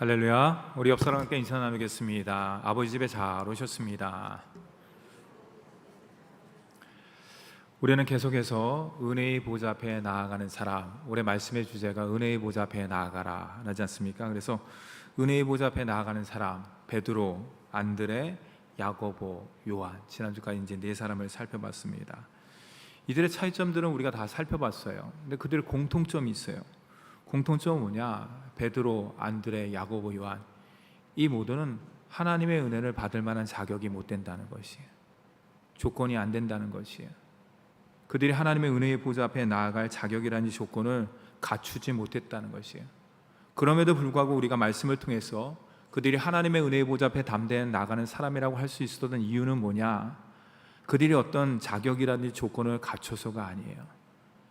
할렐루야. 우리 옆 사람께 인사 나누겠습니다. 아버지 집에 잘 오셨습니다. 우리는 계속해서 은혜의 보좌 앞에 나아가는 사람. 올해 말씀의 주제가 은혜의 보좌 앞에 나아가라 하지 않습니까? 그래서 은혜의 보좌 앞에 나아가는 사람 베드로, 안드레, 야고보, 요한 지난주까지 이제 네 사람을 살펴봤습니다. 이들의 차이점들은 우리가 다 살펴봤어요. 근데 그들 공통점이 있어요. 공통점은 뭐냐? 베드로, 안드레, 야고보, 요한 이 모두는 하나님의 은혜를 받을 만한 자격이 못 된다는 것이에요. 조건이 안 된다는 것이에요. 그들이 하나님의 은혜의 보좌 앞에 나아갈 자격이라는 조건을 갖추지 못했다는 것이에요. 그럼에도 불구하고 우리가 말씀을 통해서 그들이 하나님의 은혜의 보좌 앞에 담대히 나가는 사람이라고 할 수 있었던 이유는 뭐냐? 그들이 어떤 자격이라든지 조건을 갖춰서가 아니에요.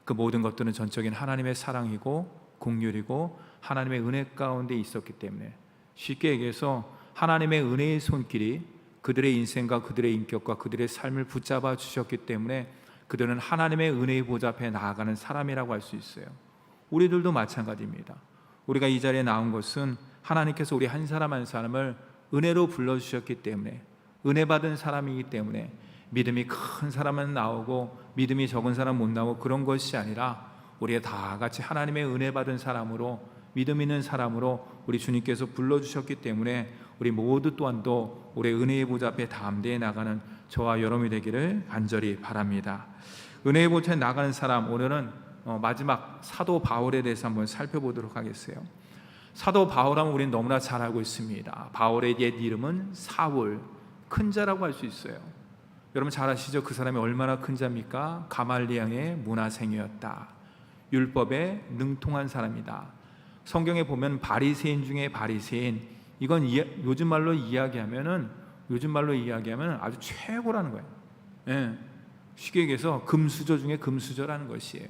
그 모든 것들은 전적인 하나님의 사랑이고 공률이고 하나님의 은혜 가운데 있었기 때문에 쉽게 얘기해서 하나님의 은혜의 손길이 그들의 인생과 그들의 인격과 그들의 삶을 붙잡아 주셨기 때문에 그들은 하나님의 은혜의 보좌 앞에 나아가는 사람이라고 할 수 있어요. 우리들도 마찬가지입니다. 우리가 이 자리에 나온 것은 하나님께서 우리 한 사람 한 사람을 은혜로 불러 주셨기 때문에 은혜 받은 사람이기 때문에 믿음이 큰 사람은 나오고 믿음이 적은 사람 못 나오고 그런 것이 아니라 우리가 다 같이 하나님의 은혜 받은 사람으로 믿음 있는 사람으로 우리 주님께서 불러 주셨기 때문에 우리 모두 또한도 우리 은혜의 보좌 앞에 담대히 나가는 저와 여러분이 되기를 간절히 바랍니다. 은혜의 보좌에 나가는 사람 오늘은 어, 마지막 사도 바울에 대해서 한번 살펴보도록 하겠어요. 사도 바울하면 우리는 너무나 잘 알고 있습니다. 바울의 옛 이름은 사울, 큰 자라고 할 수 있어요. 여러분 잘 아시죠? 그 사람이 얼마나 큰 자입니까? 가말리앙의 문화생이었다. 율법에 능통한 사람이다. 성경에 보면 바리새인 중에 바리새인 이건 이, 요즘 말로 이야기하면은 요즘 말로 이야기하면 아주 최고라는 거예요. 예. 쉽게 얘기해서 금수저 중에 금수저라는 것이에요.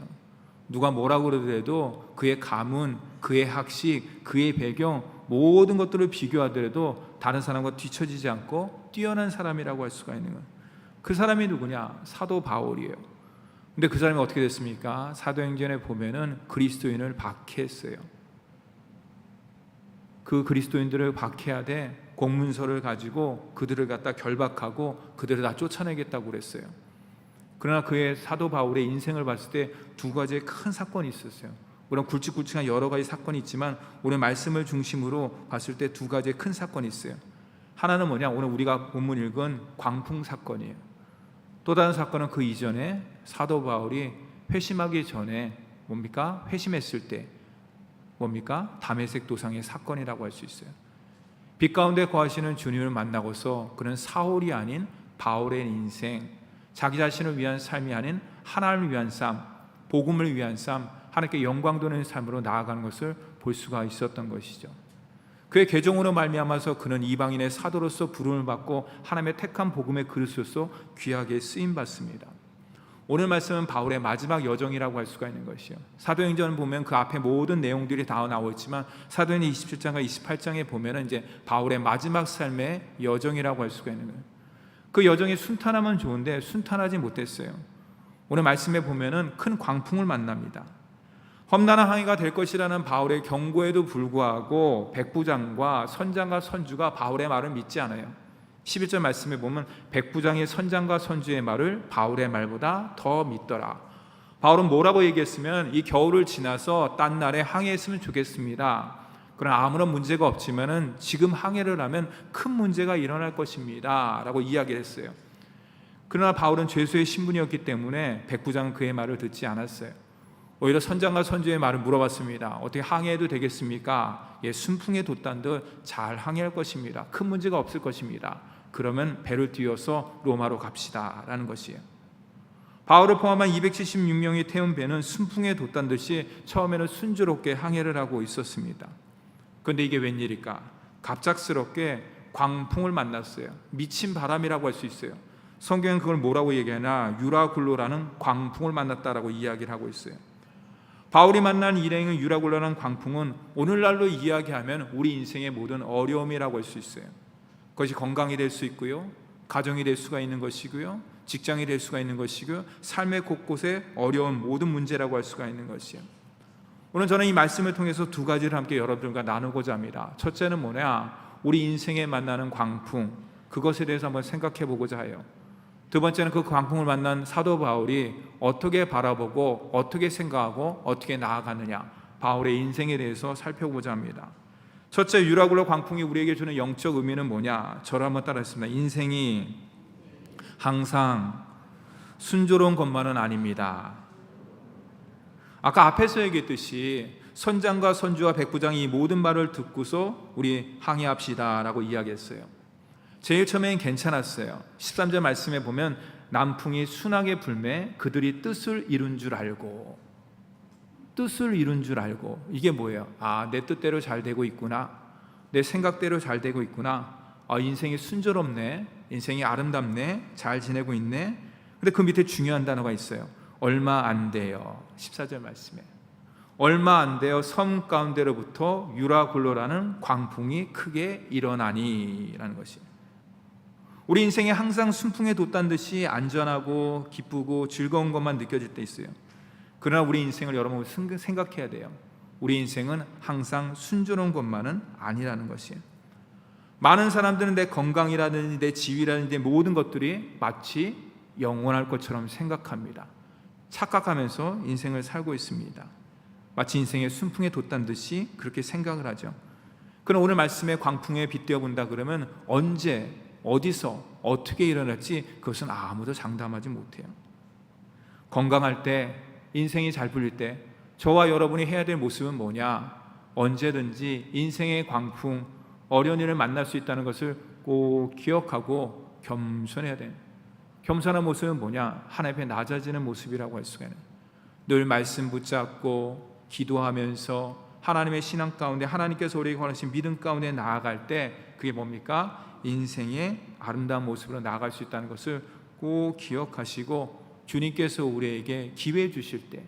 누가 뭐라고 그러더라도 그의 가문, 그의 학식, 그의 배경 모든 것들을 비교하더라도 다른 사람과 뒤처지지 않고 뛰어난 사람이라고 할 수가 있는 거예요. 그 사람이 누구냐? 사도 바울이에요. 근데 그 사람이 어떻게 됐습니까? 사도행전에 보면은 그리스도인을 박해했어요. 그 그리스도인들을 박해하되 공문서를 가지고 그들을 갖다 결박하고 그들을 다 쫓아내겠다고 그랬어요. 그러나 그의 사도 바울의 인생을 봤을 때 두 가지의 큰 사건이 있었어요. 물론 굵직굵직한 여러 가지 사건이 있지만 오늘 말씀을 중심으로 봤을 때 두 가지의 큰 사건이 있어요. 하나는 뭐냐? 오늘 우리가 본문 읽은 광풍 사건이에요. 또 다른 사건은 그 이전에 사도 바울이 회심하기 전에 뭡니까? 회심했을 때 뭡니까? 담에색 도상의 사건이라고 할 수 있어요. 빛 가운데 거하시는 주님을 만나고서 그는 사울이 아닌 바울의 인생, 자기 자신을 위한 삶이 아닌 하나님을 위한 삶, 복음을 위한 삶, 하나님께 영광 도는 삶으로 나아가는 것을 볼 수가 있었던 것이죠. 그의 개종으로 말미암아서 그는 이방인의 사도로서 부름을 받고 하나님의 택한 복음의 그릇으로서 귀하게 쓰임 받습니다. 오늘 말씀은 바울의 마지막 여정이라고 할 수가 있는 것이요. 사도행전 보면 그 앞에 모든 내용들이 다 나와 있지만 사도행전 27장과 28장에 보면은 이제 바울의 마지막 삶의 여정이라고 할 수가 있는 거예요. 그 여정이 순탄하면 좋은데 순탄하지 못했어요. 오늘 말씀에 보면은 큰 광풍을 만납니다. 험난한 항해가 될 것이라는 바울의 경고에도 불구하고 백부장과 선장과 선주가 바울의 말을 믿지 않아요. 11절 말씀에 보면 백부장의 선장과 선주의 말을 바울의 말보다 더 믿더라. 바울은 뭐라고 얘기했으면 이 겨울을 지나서 딴 날에 항해했으면 좋겠습니다. 그러나 아무런 문제가 없지만은 지금 항해를 하면 큰 문제가 일어날 것입니다라고 이야기를 했어요. 그러나 바울은 죄수의 신분이었기 때문에 백부장은 그의 말을 듣지 않았어요. 오히려 선장과 선주의 말을 물어봤습니다. 어떻게 항해해도 되겠습니까? 예, 순풍에 돛단 듯 잘 항해할 것입니다. 큰 문제가 없을 것입니다. 그러면 배를 띄워서 로마로 갑시다 라는 것이에요. 바울을 포함한 276명이 태운 배는 순풍에 돛단 듯이 처음에는 순조롭게 항해를 하고 있었습니다. 그런데 이게 웬일일까? 갑작스럽게 광풍을 만났어요. 미친 바람이라고 할 수 있어요. 성경은 그걸 뭐라고 얘기하나 유라굴로라는 광풍을 만났다라고 이야기를 하고 있어요. 바울이 만난 일행의 유라굴로라는 광풍은 오늘날로 이야기하면 우리 인생의 모든 어려움이라고 할 수 있어요. 그것이 건강이 될 수 있고요. 가정이 될 수가 있는 것이고요. 직장이 될 수가 있는 것이고요. 삶의 곳곳에 어려운 모든 문제라고 할 수가 있는 것이에요. 오늘 저는 이 말씀을 통해서 두 가지를 함께 여러분들과 나누고자 합니다. 첫째는 뭐냐? 우리 인생에 만나는 광풍 그것에 대해서 한번 생각해 보고자 해요. 두 번째는 그 광풍을 만난 사도 바울이 어떻게 바라보고 어떻게 생각하고 어떻게 나아가느냐 바울의 인생에 대해서 살펴보자 합니다. 첫째 유라굴로 광풍이 우리에게 주는 영적 의미는 뭐냐? 저를 한번 따라했습니다. 인생이 항상 순조로운 것만은 아닙니다. 아까 앞에서 얘기했듯이 선장과 선주와 백부장이 이 모든 말을 듣고서 우리 항해합시다라고 이야기했어요. 제일 처음엔 괜찮았어요. 13절 말씀에 보면 남풍이 순하게 불매 그들이 뜻을 이룬 줄 알고 뜻을 이룬 줄 알고 이게 뭐예요? 아, 내 뜻대로 잘 되고 있구나. 내 생각대로 잘 되고 있구나. 아, 인생이 순조롭네. 인생이 아름답네. 잘 지내고 있네. 근데 그 밑에 중요한 단어가 있어요. 얼마 안 돼요. 14절 말씀에. 얼마 안 돼요. 섬 가운데로부터 유라굴로라는 광풍이 크게 일어나니라는 것이. 우리 인생에 항상 순풍에 돋단 듯이 안전하고 기쁘고 즐거운 것만 느껴질 때 있어요. 그러나 우리 인생을 여러분 생각해야 돼요. 우리 인생은 항상 순조로운 것만은 아니라는 것이에요. 많은 사람들은 내 건강이라든지 내 지위라든지 내 모든 것들이 마치 영원할 것처럼 생각합니다. 착각하면서 인생을 살고 있습니다. 마치 인생의 순풍에 돋단 듯이 그렇게 생각을 하죠. 그럼 오늘 말씀에 광풍에 빗대어 본다 그러면 언제 어디서 어떻게 일어날지 그것은 아무도 장담하지 못해요. 건강할 때 인생이 잘 풀릴 때 저와 여러분이 해야 될 모습은 뭐냐? 언제든지 인생의 광풍 어려운 일을 만날 수 있다는 것을 꼭 기억하고 겸손해야 돼. 겸손한 모습은 뭐냐? 하나님 앞에 낮아지는 모습이라고 할 수가 있는. 늘 말씀 붙잡고 기도하면서 하나님의 신앙 가운데 하나님께서 우리에게 원하신 믿음 가운데 나아갈 때 그게 뭡니까? 인생의 아름다운 모습으로 나아갈 수 있다는 것을 꼭 기억하시고 주님께서 우리에게 기회 주실 때,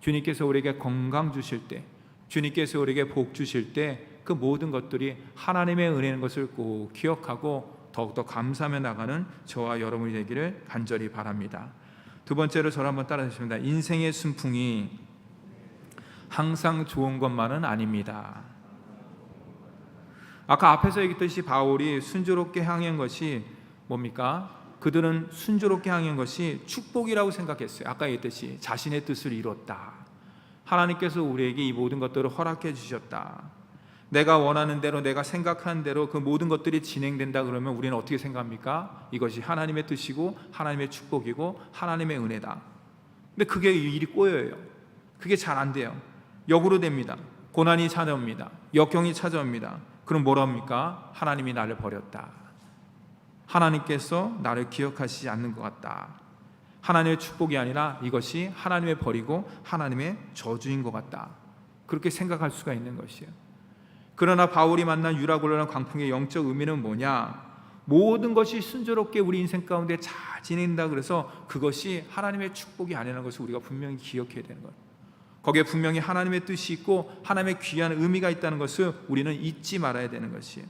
주님께서 우리에게 건강 주실 때, 주님께서 우리에게 복 주실 때 그 모든 것들이 하나님의 은혜인 것을 꼭 기억하고 더욱더 감사하며 나가는 저와 여러분이 되기를 간절히 바랍니다. 두 번째로 저를 한번 따라 주십니다. 인생의 순풍이 항상 좋은 것만은 아닙니다. 아까 앞에서 얘기했듯이 바울이 순조롭게 향한 것이 뭡니까? 그들은 순조롭게 향한 것이 축복이라고 생각했어요. 아까 얘기했듯이 자신의 뜻을 이뤘다. 하나님께서 우리에게 이 모든 것들을 허락해 주셨다. 내가 원하는 대로 내가 생각하는 대로 그 모든 것들이 진행된다 그러면 우리는 어떻게 생각합니까? 이것이 하나님의 뜻이고 하나님의 축복이고 하나님의 은혜다. 근데 그게 일이 꼬여요. 그게 잘 안 돼요. 역으로 됩니다. 고난이 찾아옵니다. 역경이 찾아옵니다. 그럼 뭐랍니까? 하나님이 나를 버렸다. 하나님께서 나를 기억하시지 않는 것 같다. 하나님의 축복이 아니라 이것이 하나님의 버리고 하나님의 저주인 것 같다. 그렇게 생각할 수가 있는 것이에요. 그러나 바울이 만난 유라굴로라는 광풍의 영적 의미는 뭐냐? 모든 것이 순조롭게 우리 인생 가운데 잘 지낸다 그래서 그것이 하나님의 축복이 아니라는 것을 우리가 분명히 기억해야 되는 거예요. 거기에 분명히 하나님의 뜻이 있고 하나님의 귀한 의미가 있다는 것을 우리는 잊지 말아야 되는 것이에요.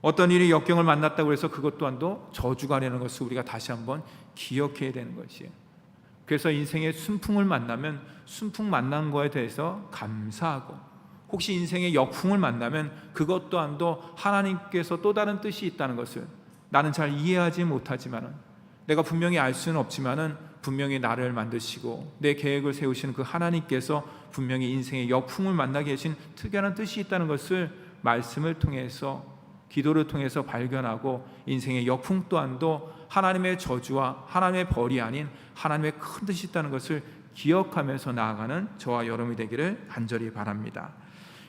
어떤 일이 역경을 만났다고 해서 그것 또한도 저주가 되는 것을 우리가 다시 한번 기억해야 되는 것이에요. 그래서 인생의 순풍을 만나면 순풍 만난 거에 대해서 감사하고 혹시 인생의 역풍을 만나면 그것 또한도 하나님께서 또 다른 뜻이 있다는 것을 나는 잘 이해하지 못하지만은 내가 분명히 알 수는 없지만은 분명히 나를 만드시고 내 계획을 세우시는 그 하나님께서 분명히 인생의 역풍을 만나게 계신 특별한 뜻이 있다는 것을 말씀을 통해서 기도를 통해서 발견하고 인생의 역풍 또한도 하나님의 저주와 하나님의 벌이 아닌 하나님의 큰 뜻이 있다는 것을 기억하면서 나아가는 저와 여러분이 되기를 간절히 바랍니다.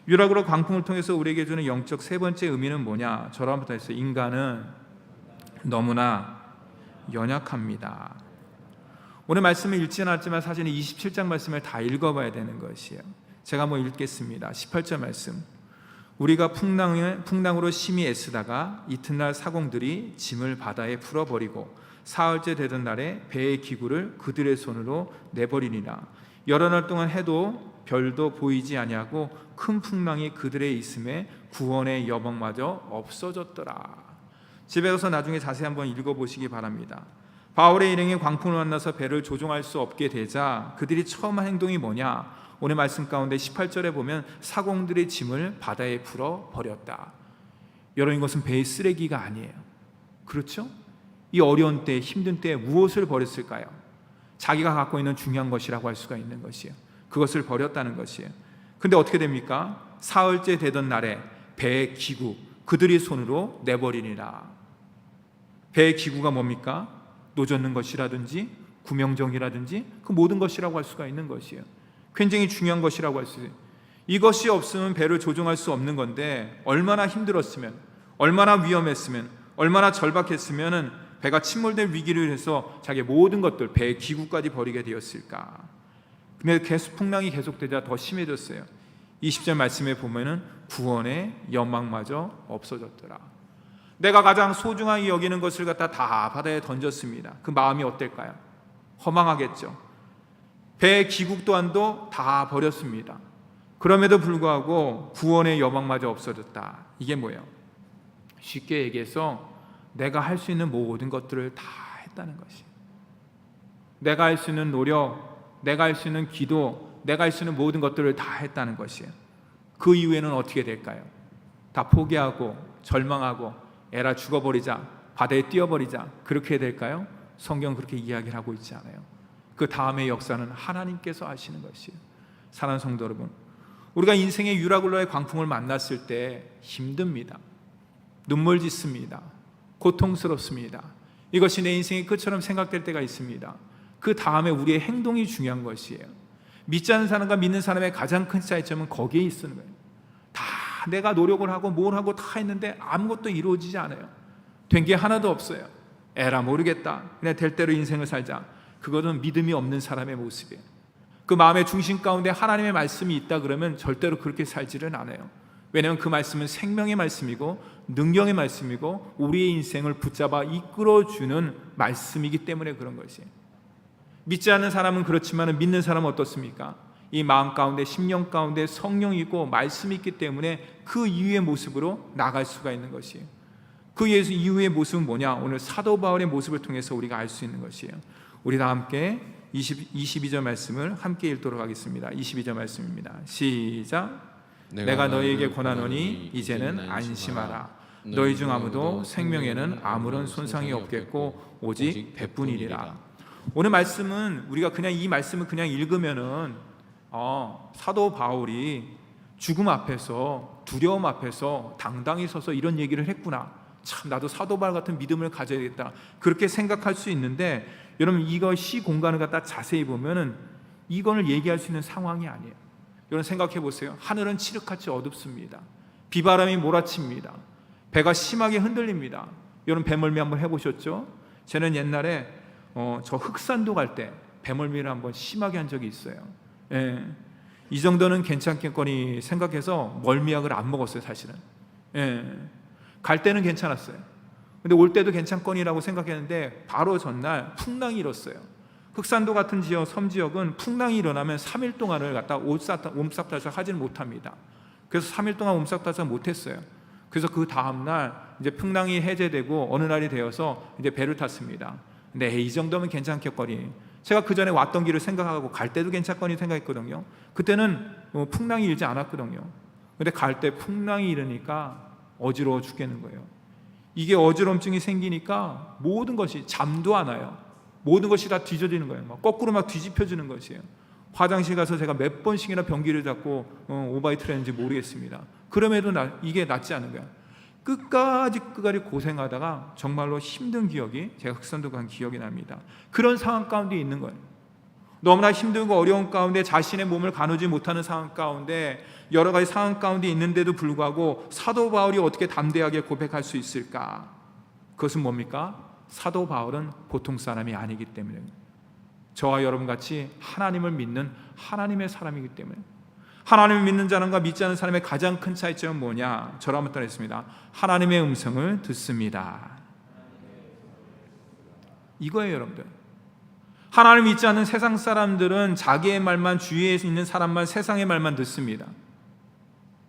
유락으로 광풍을 통해서 우리에게 주는 영적 세 번째 의미는 뭐냐? 저로 한번 했어요. 인간은 너무나 연약합니다. 오늘 말씀을 읽지는 않지만 사실은 27장 말씀을 다 읽어봐야 되는 것이에요. 제가 한번 읽겠습니다. 18절 말씀. 우리가 풍랑을, 풍랑으로 심히 애쓰다가 이튿날 사공들이 짐을 바다에 풀어버리고 사흘째 되던 날에 배의 기구를 그들의 손으로 내버리니라. 여러 날 동안 해도 별도 보이지 아니하고 큰 풍랑이 그들의 있음에 구원의 여망마저 없어졌더라. 집에 가서 나중에 자세히 한번 읽어보시기 바랍니다. 바울의 일행이 광풍을 만나서 배를 조종할 수 없게 되자 그들이 처음 한 행동이 뭐냐? 오늘 말씀 가운데 18절에 보면 사공들의 짐을 바다에 풀어 버렸다. 여러분 이것은 배의 쓰레기가 아니에요. 그렇죠? 이 어려운 때, 힘든 때 무엇을 버렸을까요? 자기가 갖고 있는 중요한 것이라고 할 수가 있는 것이에요. 그것을 버렸다는 것이에요. 근데 어떻게 됩니까? 사흘째 되던 날에 배의 기구 그들이 손으로 내버리니라. 배의 기구가 뭡니까? 노젓는 것이라든지 구명정이라든지 그 모든 것이라고 할 수가 있는 것이에요. 굉장히 중요한 것이라고 할 수 있어요. 이것이 없으면 배를 조종할 수 없는 건데 얼마나 힘들었으면 얼마나 위험했으면 얼마나 절박했으면은 배가 침몰될 위기를 해서 자기의 모든 것들 배의 기구까지 버리게 되었을까. 근데 계속 풍랑이 계속되자 더 심해졌어요. 20절 말씀에 보면은 구원의 연망마저 없어졌더라. 내가 가장 소중하게 여기는 것을 갖다 다 바다에 던졌습니다. 그 마음이 어떨까요? 허망하겠죠. 배 기국 또한도 다 버렸습니다. 그럼에도 불구하고 구원의 여망마저 없어졌다. 이게 뭐예요? 쉽게 얘기해서 내가 할 수 있는 모든 것들을 다 했다는 것이. 내가 할 수 있는 노력, 내가 할 수 있는 기도, 내가 할 수 있는 모든 것들을 다 했다는 것이에요. 그 이후에는 어떻게 될까요? 다 포기하고 절망하고 에라 죽어버리자, 바다에 뛰어버리자 그렇게 될까요? 성경 그렇게 이야기를 하고 있지 않아요. 그 다음의 역사는 하나님께서 하시는 것이에요. 사랑하는 성도 여러분, 우리가 인생의 유라굴라의 광풍을 만났을 때 힘듭니다. 눈물 짓습니다. 고통스럽습니다. 이것이 내 인생의 끝처럼 생각될 때가 있습니다. 그 다음에 우리의 행동이 중요한 것이에요. 믿지 않는 사람과 믿는 사람의 가장 큰 차이점은 거기에 있는 거예요. 다 내가 노력을 하고 뭘 하고 다 했는데 아무것도 이루어지지 않아요. 된 게 하나도 없어요. 에라 모르겠다. 그냥 될 대로 인생을 살자. 그거는 믿음이 없는 사람의 모습이에요. 그 마음의 중심 가운데 하나님의 말씀이 있다 그러면 절대로 그렇게 살지는 않아요. 왜냐하면 그 말씀은 생명의 말씀이고 능력의 말씀이고 우리의 인생을 붙잡아 이끌어주는 말씀이기 때문에 그런 것이에요. 믿지 않는 사람은 그렇지만 믿는 사람은 어떻습니까? 이 마음 가운데 심령 가운데 성령이고 말씀이 있기 때문에 그 이후의 모습으로 나갈 수가 있는 것이에요. 그 예수 이후의 모습은 뭐냐? 오늘 사도 바울의 모습을 통해서 우리가 알 수 있는 것이에요. 우리 다 함께 20, 22절 말씀을 함께 읽도록 하겠습니다. 22절 말씀입니다. 시작. 내가 너희에게 권하노니 이제는 안심하라. 너희 중 아무도 생명에는 아무런 손상이 없겠고 오직 배뿐이리라. 오늘 말씀은 우리가 그냥 이 말씀을 그냥 읽으면은 어, 사도 바울이 죽음 앞에서 두려움 앞에서 당당히 서서 이런 얘기를 했구나. 참 나도 사도 바울 같은 믿음을 가져야겠다. 그렇게 생각할 수 있는데 여러분 이거 시 공간을 갖다 자세히 보면은 이거를 얘기할 수 있는 상황이 아니에요. 여러분 생각해 보세요. 하늘은 칠흑같이 어둡습니다. 비바람이 몰아칩니다. 배가 심하게 흔들립니다. 여러분 배멀미 한번 해보셨죠? 저는 옛날에 어, 저 흑산도 갈 때 배멀미를 한번 심하게 한 적이 있어요. 예. 이 정도는 괜찮겠거니 생각해서 멀미약을 안 먹었어요, 사실은. 예. 갈 때는 괜찮았어요. 근데 올 때도 괜찮거니라고 생각했는데 바로 전날 풍랑이 일었어요. 흑산도 같은 지역, 섬 지역은 풍랑이 일어나면 3일 동안을 갖다 옴싹다싹 하지는 못합니다. 그래서 3일 동안 옴싹다싹 못했어요. 그래서 그 다음 날 이제 풍랑이 해제되고 어느 날이 되어서 이제 배를 탔습니다. 근데 이 정도면 괜찮겠거니. 제가 그 전에 왔던 길을 생각하고 갈 때도 괜찮거니 생각했거든요. 그때는 뭐 풍랑이 일지 않았거든요. 근데 갈 때 풍랑이 일으니까 어지러워 죽겠는 거예요. 이게 어지럼증이 생기니까 모든 것이 잠도 안 와요. 모든 것이 다 뒤져지는 거예요. 막 거꾸로 막 뒤집혀지는 것이에요. 화장실 가서 제가 몇 번씩이나 변기를 잡고 어, 오바이트를 했는지 모르겠습니다. 그럼에도 나, 이게 낫지 않은 거야. 끝까지 끝까지 고생하다가 정말로 힘든 기억이 제가 흑산도 간 기억이 납니다. 그런 상황 가운데 있는 거예요. 너무나 힘들고 어려운 가운데 자신의 몸을 가누지 못하는 상황 가운데 여러 가지 상황 가운데 있는데도 불구하고 사도 바울이 어떻게 담대하게 고백할 수 있을까? 그것은 뭡니까? 사도 바울은 보통 사람이 아니기 때문에 저와 여러분 같이 하나님을 믿는 하나님의 사람이기 때문에 하나님을 믿는 자는과 믿지 않는 사람의 가장 큰 차이점은 뭐냐? 저로 한번 따라했습니다. 하나님의 음성을 듣습니다. 이거예요, 여러분들. 하나님 믿지 않는 세상 사람들은 자기의 말만 주위에 있는 사람만 세상의 말만 듣습니다.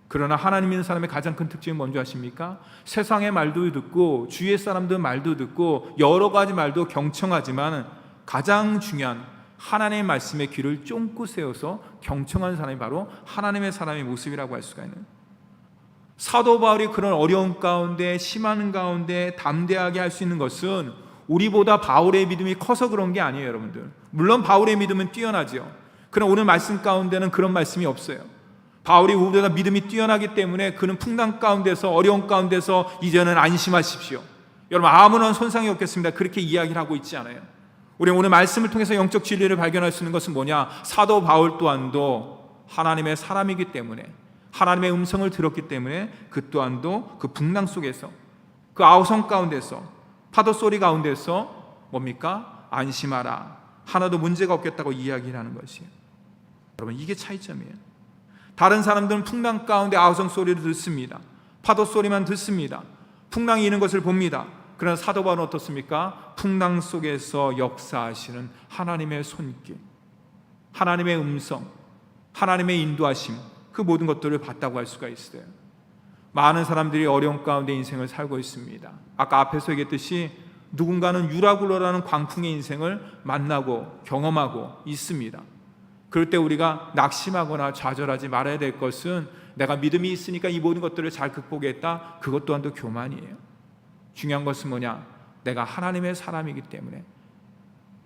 그러나 하나님 믿는 사람의 가장 큰 특징은 뭔지 아십니까? 세상의 말도 듣고 주위의 사람들 말도 듣고 여러 가지 말도 경청하지만 가장 중요한 하나님의 말씀에 귀를 쫑긋 세워서 경청하는 사람이 바로 하나님의 사람의 모습이라고 할 수가 있는 사도 바울이 그런 어려운 가운데 심한 가운데 담대하게 할 수 있는 것은 우리보다 바울의 믿음이 커서 그런 게 아니에요, 여러분들. 물론 바울의 믿음은 뛰어나죠. 그러나 오늘 말씀 가운데는 그런 말씀이 없어요. 바울이 우리보다 믿음이 뛰어나기 때문에 그는 풍랑 가운데서 어려운 가운데서 이제는 안심하십시오. 여러분 아무런 손상이 없겠습니다. 그렇게 이야기를 하고 있지 않아요. 우리 오늘 말씀을 통해서 영적 진리를 발견할 수 있는 것은 뭐냐? 사도 바울 또한도 하나님의 사람이기 때문에 하나님의 음성을 들었기 때문에 그 또한도 그 풍랑 속에서 그 아우성 가운데서 파도 소리 가운데서 뭡니까? 안심하라. 하나도 문제가 없겠다고 이야기를 하는 것이에요. 여러분 이게 차이점이에요. 다른 사람들은 풍랑 가운데 아우성 소리를 듣습니다. 파도 소리만 듣습니다. 풍랑이 있는 것을 봅니다. 그러나 사도 바울은 어떻습니까? 풍랑 속에서 역사하시는 하나님의 손길, 하나님의 음성, 하나님의 인도하심, 그 모든 것들을 봤다고 할 수가 있어요. 많은 사람들이 어려운 가운데 인생을 살고 있습니다. 아까 앞에서 얘기했듯이 누군가는 유라굴로라는 광풍의 인생을 만나고 경험하고 있습니다. 그럴 때 우리가 낙심하거나 좌절하지 말아야 될 것은 내가 믿음이 있으니까 이 모든 것들을 잘 극복했다. 그것 또한도 교만이에요. 중요한 것은 뭐냐? 내가 하나님의 사람이기 때문에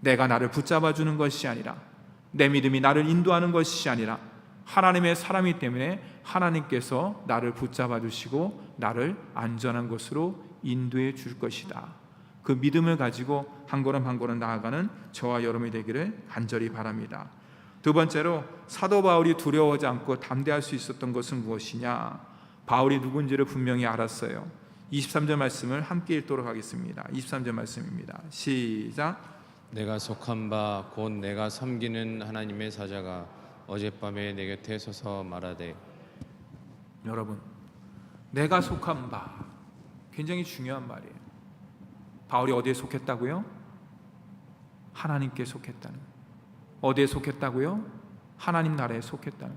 내가 나를 붙잡아 주는 것이 아니라 내 믿음이 나를 인도하는 것이 아니라 하나님의 사람이기 때문에 하나님께서 나를 붙잡아 주시고 나를 안전한 곳으로 인도해 줄 것이다. 그 믿음을 가지고 한 걸음 한 걸음 나아가는 저와 여러분이 되기를 간절히 바랍니다. 두 번째로 사도 바울이 두려워하지 않고 담대할 수 있었던 것은 무엇이냐? 바울이 누군지를 분명히 알았어요. 23절 말씀을 함께 읽도록 하겠습니다. 23절 말씀입니다. 시작. 내가 속한 바 곧 내가 섬기는 하나님의 사자가 어젯밤에 내 곁에 서서 말하되 여러분, 내가 속한 바 굉장히 중요한 말이에요. 바울이 어디에 속했다고요? 하나님께 속했다는. 어디에 속했다고요? 하나님 나라에 속했다는.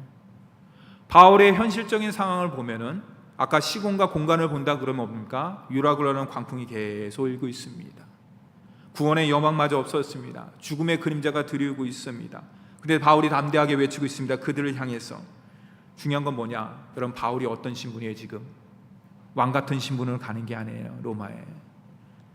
바울의 현실적인 상황을 보면은 아까 시공과 공간을 본다 그러면 뭡니까? 유라굴라는 광풍이 계속 일고 있습니다. 구원의 여망마저 없었습니다. 죽음의 그림자가 드리우고 있습니다. 근데 바울이 담대하게 외치고 있습니다. 그들을 향해서 중요한 건 뭐냐? 여러분 바울이 어떤 신분이에요 지금? 왕 같은 신분으로 가는 게 아니에요 로마에.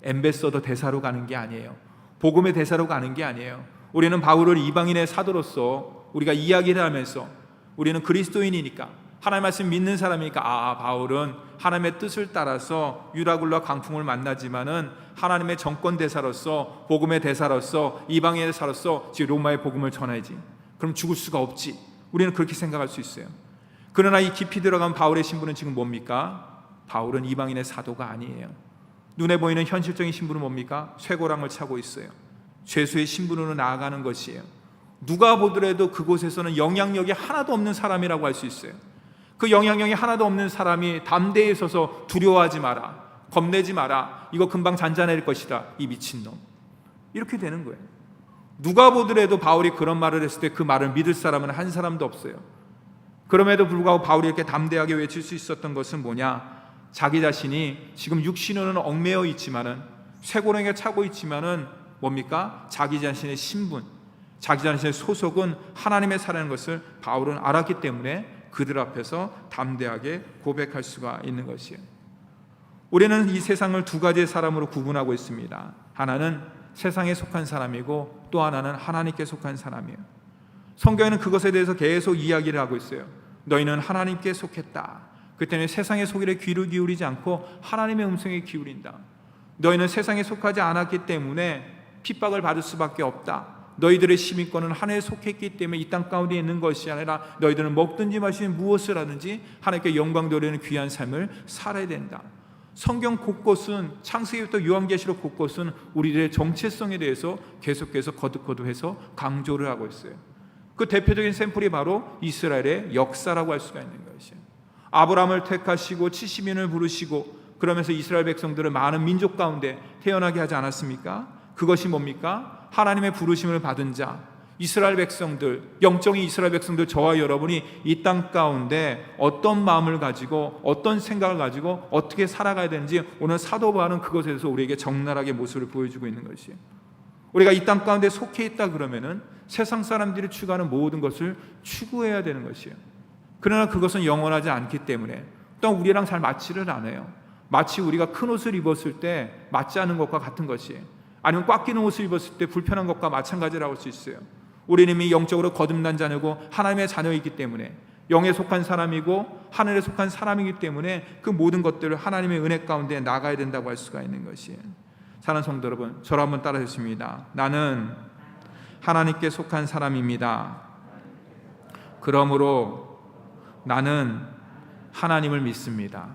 엠베서더 대사로 가는 게 아니에요. 복음의 대사로 가는 게 아니에요. 우리는 바울을 이방인의 사도로서 우리가 이야기를 하면서 우리는 그리스도인이니까 하나님 말씀 믿는 사람이니까 아 바울은 하나님의 뜻을 따라서 유라굴라 광풍을 만나지만은 하나님의 정권 대사로서 복음의 대사로서 이방인의 대사로서 지금 로마의 복음을 전하지. 그럼 죽을 수가 없지. 우리는 그렇게 생각할 수 있어요. 그러나 이 깊이 들어간 바울의 신분은 지금 뭡니까? 바울은 이방인의 사도가 아니에요. 눈에 보이는 현실적인 신분은 뭡니까? 쇠고랑을 차고 있어요. 죄수의 신분으로 나아가는 것이에요. 누가 보더라도 그곳에서는 영향력이 하나도 없는 사람이라고 할 수 있어요. 그 영향력이 하나도 없는 사람이 담대히 서서 두려워하지 마라. 겁내지 마라. 이거 금방 잔잔해질 것이다. 이 미친놈. 이렇게 되는 거예요. 누가 보더라도 바울이 그런 말을 했을 때 그 말을 믿을 사람은 한 사람도 없어요. 그럼에도 불구하고 바울이 이렇게 담대하게 외칠 수 있었던 것은 뭐냐? 자기 자신이 지금 육신으로는 얽매여 있지만은 쇠고랑에 차고 있지만은 뭡니까? 자기 자신의 신분, 자기 자신의 소속은 하나님의 사라는 것을 바울은 알았기 때문에 그들 앞에서 담대하게 고백할 수가 있는 것이에요. 우리는 이 세상을 두 가지의 사람으로 구분하고 있습니다. 하나는 세상에 속한 사람이고 또 하나는 하나님께 속한 사람이에요. 성경에는 그것에 대해서 계속 이야기를 하고 있어요. 너희는 하나님께 속했다. 그때는 세상의 소리에 귀를 기울이지 않고 하나님의 음성에 기울인다. 너희는 세상에 속하지 않았기 때문에 핍박을 받을 수밖에 없다. 너희들의 시민권은 하나님에 속했기 때문에 이 땅 가운데 있는 것이 아니라 너희들은 먹든지 마시든 무엇을 하든지 하나님께 영광 돌리는 귀한 삶을 살아야 된다. 성경 곳곳은 창세기부터 요한계시록 곳곳은 우리들의 정체성에 대해서 계속해서 거듭거듭해서 강조를 하고 있어요. 그 대표적인 샘플이 바로 이스라엘의 역사라고 할 수가 있는 것이에요. 아브라함을 택하시고 70인을 부르시고 그러면서 이스라엘 백성들을 많은 민족 가운데 태어나게 하지 않았습니까? 그것이 뭡니까? 하나님의 부르심을 받은 자, 이스라엘 백성들, 영적인 이스라엘 백성들 저와 여러분이 이 땅 가운데 어떤 마음을 가지고 어떤 생각을 가지고 어떻게 살아가야 되는지 오늘 사도 바울은 그것에서 우리에게 적나라하게 모습을 보여주고 있는 것이에요. 우리가 이 땅 가운데 속해 있다 그러면은 세상 사람들이 추구하는 모든 것을 추구해야 되는 것이에요. 그러나 그것은 영원하지 않기 때문에 또 우리랑 잘 맞지를 않아요. 마치 우리가 큰 옷을 입었을 때 맞지 않은 것과 같은 것이에요. 아니면 꽉 끼는 옷을 입었을 때 불편한 것과 마찬가지라고 할 수 있어요. 우리는 이미 영적으로 거듭난 자녀고 하나님의 자녀이기 때문에 영에 속한 사람이고 하늘에 속한 사람이기 때문에 그 모든 것들을 하나님의 은혜 가운데 나가야 된다고 할 수가 있는 것이에요. 사랑하는 성도 여러분, 저를 한번 따라 주십니다. 나는 하나님께 속한 사람입니다. 그러므로 나는 하나님을 믿습니다.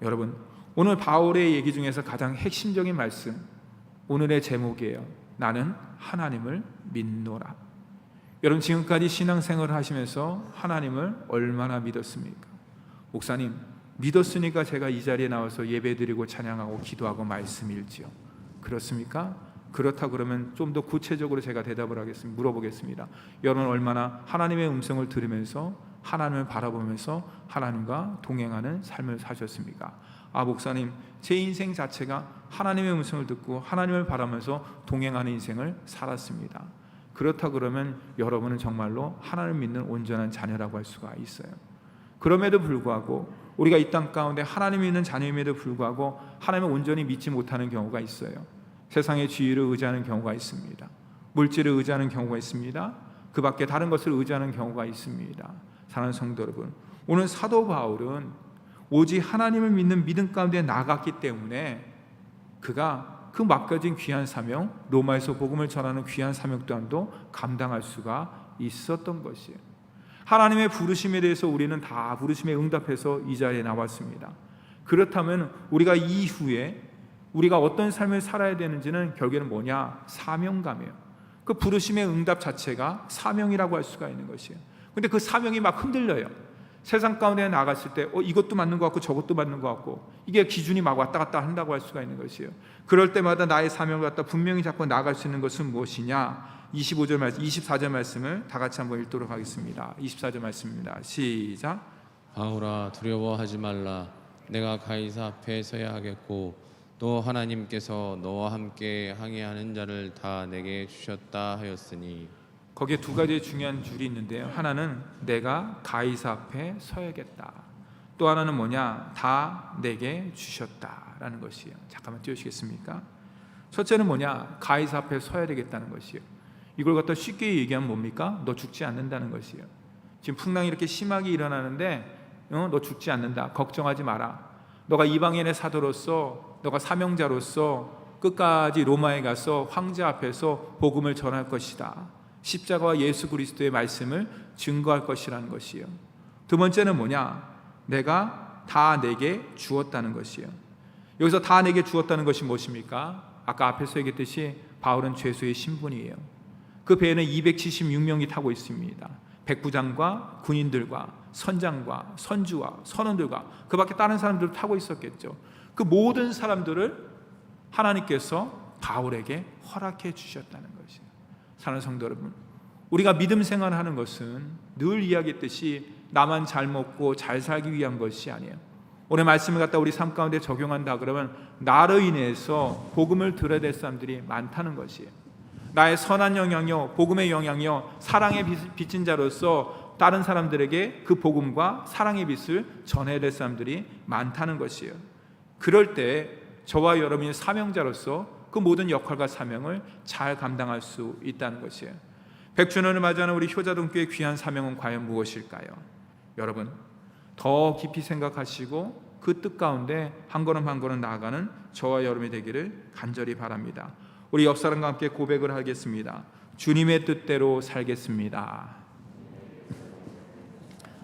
여러분, 오늘 바울의 얘기 중에서 가장 핵심적인 말씀, 오늘의 제목이에요. 나는 하나님을 믿노라. 여러분 지금까지 신앙생활을 하시면서 하나님을 얼마나 믿었습니까? 목사님 믿었으니까 제가 이 자리에 나와서 예배드리고 찬양하고 기도하고 말씀 읽지요. 그렇습니까? 그렇다 그러면 좀 더 구체적으로 제가 대답을 하겠습니다. 물어보겠습니다. 여러분 얼마나 하나님의 음성을 들으면서 하나님을 바라보면서 하나님과 동행하는 삶을 사셨습니까? 아 목사님 제 인생 자체가 하나님의 음성을 듣고 하나님을 바라면서 동행하는 인생을 살았습니다. 그렇다 그러면 여러분은 정말로 하나님을 믿는 온전한 자녀라고 할 수가 있어요. 그럼에도 불구하고 우리가 이 땅 가운데 하나님이 있는 자녀임에도 불구하고 하나님을 온전히 믿지 못하는 경우가 있어요. 세상의 지위를 의지하는 경우가 있습니다. 물질을 의지하는 경우가 있습니다. 그 밖에 다른 것을 의지하는 경우가 있습니다. 사랑하는 성도 여러분, 오늘 사도 바울은 오직 하나님을 믿는 믿음 가운데 나갔기 때문에 그가 그 맡겨진 귀한 사명, 로마에서 복음을 전하는 귀한 사명 또한도 감당할 수가 있었던 것이에요. 하나님의 부르심에 대해서 우리는 다 부르심에 응답해서 이 자리에 나왔습니다. 그렇다면 우리가 이후에 우리가 어떤 삶을 살아야 되는지는 결국에는 뭐냐? 사명감이에요. 그 부르심의 응답 자체가 사명이라고 할 수가 있는 것이에요. 근데 그 사명이 막 흔들려요. 세상 가운데 나갔을 때 어, 이것도 맞는 것 같고 저것도 맞는 것 같고 이게 기준이 막 왔다 갔다 한다고 할 수가 있는 것이에요. 그럴 때마다 나의 사명을 갖다 분명히 잡고 나갈 수 있는 것은 무엇이냐? 25절 말씀, 24절 말씀을 다 같이 한번 읽도록 하겠습니다. 24절 말씀입니다. 시작. 바울아 두려워하지 말라 내가 가이사 앞에 서야 하겠고 또 하나님께서 너와 함께 항해하는 자를 다 내게 주셨다 하였으니 거기에 두 가지 중요한 줄이 있는데요. 하나는 내가 가이사 앞에 서야겠다. 또 하나는 뭐냐? 다 내게 주셨다라는 것이에요. 잠깐만 띄우시겠습니까? 첫째는 뭐냐? 가이사 앞에 서야 되겠다는 것이에요. 이걸 갖다 쉽게 얘기하면 뭡니까? 너 죽지 않는다는 것이에요. 지금 풍랑이 이렇게 심하게 일어나는데 어? 너 죽지 않는다. 걱정하지 마라. 너가 이방인의 사도로서 너가 사명자로서 끝까지 로마에 가서 황제 앞에서 복음을 전할 것이다. 십자가와 예수 그리스도의 말씀을 증거할 것이라는 것이에요. 두 번째는 뭐냐? 내가 다 내게 주었다는 것이에요. 여기서 다 내게 주었다는 것이 무엇입니까? 아까 앞에서 얘기했듯이 바울은 죄수의 신분이에요. 그 배에는 276명이 타고 있습니다. 백부장과 군인들과 선장과 선주와 선원들과 그 밖에 다른 사람들 타고 있었겠죠. 그 모든 사람들을 하나님께서 바울에게 허락해 주셨다는 것이에요. 사랑하는 성도 여러분, 우리가 믿음 생활하는 것은 늘 이야기했듯이 나만 잘 먹고 잘 살기 위한 것이 아니에요. 오늘 말씀을 갖다 우리 삶 가운데 적용한다 그러면 나로 인해서 복음을 들어야 될 사람들이 많다는 것이에요. 나의 선한 영향이요, 복음의 영향이요, 사랑의 빛- 빛인 자로서 다른 사람들에게 그 복음과 사랑의 빛을 전해야 될 사람들이 많다는 것이에요. 그럴 때 저와 여러분이 사명자로서 그 모든 역할과 사명을 잘 감당할 수 있다는 것이에요. 백주년을 맞이하는 우리 효자동교의 귀한 사명은 과연 무엇일까요? 여러분 더 깊이 생각하시고 그 뜻 가운데 한 걸음 한 걸음 나아가는 저와 여러분이 되기를 간절히 바랍니다. 우리 옆 사람과 함께 고백을 하겠습니다. 주님의 뜻대로 살겠습니다.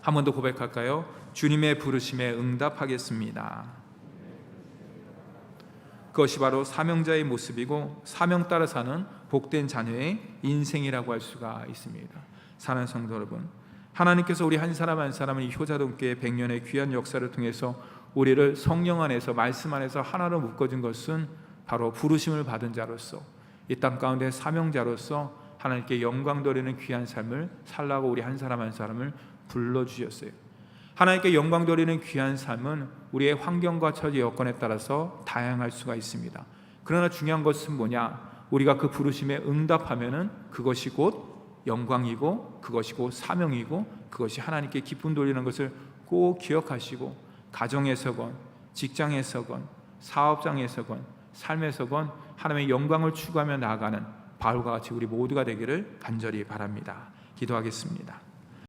한 번 더 고백할까요? 주님의 부르심에 응답하겠습니다. 그것이 바로 사명자의 모습이고 사명 따라 사는 복된 자녀의 인생이라고 할 수가 있습니다. 사는 성도 여러분, 하나님께서 우리 한 사람 한 사람을 이 효자동교의 100년의 귀한 역사를 통해서 우리를 성령 안에서 말씀 안에서 하나로 묶어준 것은 바로 부르심을 받은 자로서 이 땅 가운데 사명자로서 하나님께 영광 돌리는 귀한 삶을 살라고 우리 한 사람 한 사람을 불러 주셨어요. 하나님께 영광 돌리는 귀한 삶은 우리의 환경과 처지 여건에 따라서 다양할 수가 있습니다. 그러나 중요한 것은 뭐냐? 우리가 그 부르심에 응답하면은 그것이 곧 영광이고 그것이 곧 사명이고 그것이 하나님께 기쁨 돌리는 것을 꼭 기억하시고 가정에서건 직장에서건 사업장에서건 삶에서건 하나님의 영광을 추구하며 나아가는 바울과 같이 우리 모두가 되기를 간절히 바랍니다. 기도하겠습니다.